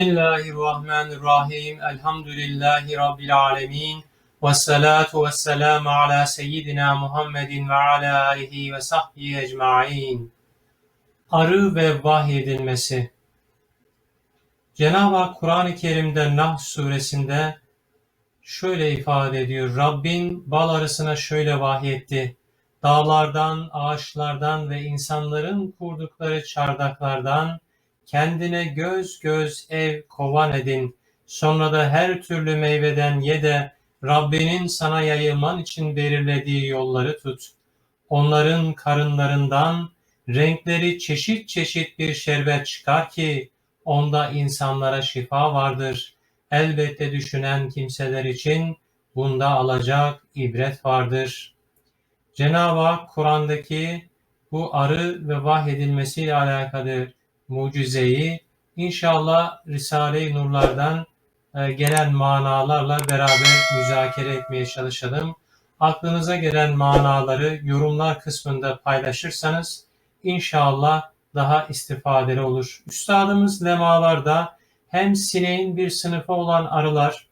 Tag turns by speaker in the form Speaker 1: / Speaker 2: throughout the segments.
Speaker 1: Bismillahirrahmanirrahim. Elhamdülillahi Rabbil alemin. Ve salatu ve selamu ala seyyidina Muhammedin ve ala alihi ve sahbihi ecma'in. Arı ve vahyedilmesi. Cenab-ı Hak Kur'an-ı Kerim'de Nahl suresinde şöyle ifade ediyor. Rabbin bal arısına şöyle vahyetti. Dağlardan, ağaçlardan ve insanların kurdukları çardaklardan kendine göz göz ev kovan edin. Sonra da her türlü meyveden ye de Rabbinin sana yayılman için belirlediği yolları tut. Onların karınlarından renkleri çeşit çeşit bir şerbet çıkar ki onda insanlara şifa vardır. Elbette düşünen kimseler için bunda alacak ibret vardır. Cenab-ı Hak Kur'an'daki bu arı ve vahyedilmesiyle alakalı mucizeyi inşallah Risale-i Nurlardan e, gelen manalarla beraber müzakere etmeye çalışalım. Aklınıza gelen manaları yorumlar kısmında paylaşırsanız inşallah daha istifadeli olur. Üstadımız lemalarda hem sineğin bir sınıfı olan arılar,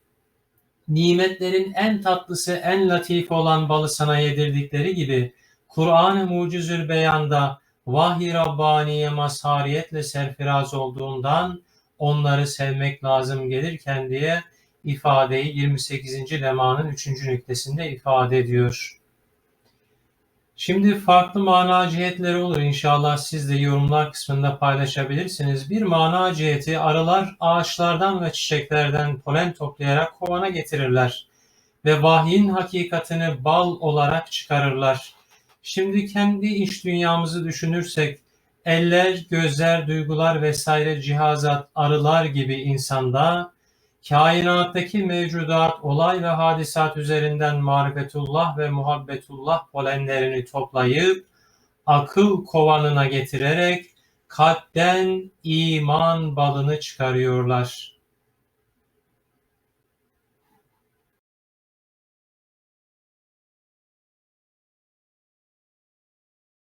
Speaker 1: nimetlerin en tatlısı, en latifi olan balı sana yedirdikleri gibi Kur'an-ı Mucizül Beyan'da vahiy Rabbaniye mazhariyetle serfiraz olduğundan onları sevmek lazım gelirken diye ifadeyi 28. lemanın 3. nüktesinde ifade ediyor. Şimdi farklı mana cihetleri olur. İnşallah siz de yorumlar kısmında paylaşabilirsiniz. Bir mana ciheti arılar ağaçlardan ve çiçeklerden polen toplayarak kovana getirirler ve vahyin hakikatini bal olarak çıkarırlar. Şimdi kendi iş dünyamızı düşünürsek eller, gözler, duygular vesaire cihazat, arılar gibi insanda kainattaki mevcudat, olay ve hadisat üzerinden marifetullah ve muhabbetullah polenlerini toplayıp akıl kovanına getirerek kalpten iman balını çıkarıyorlar.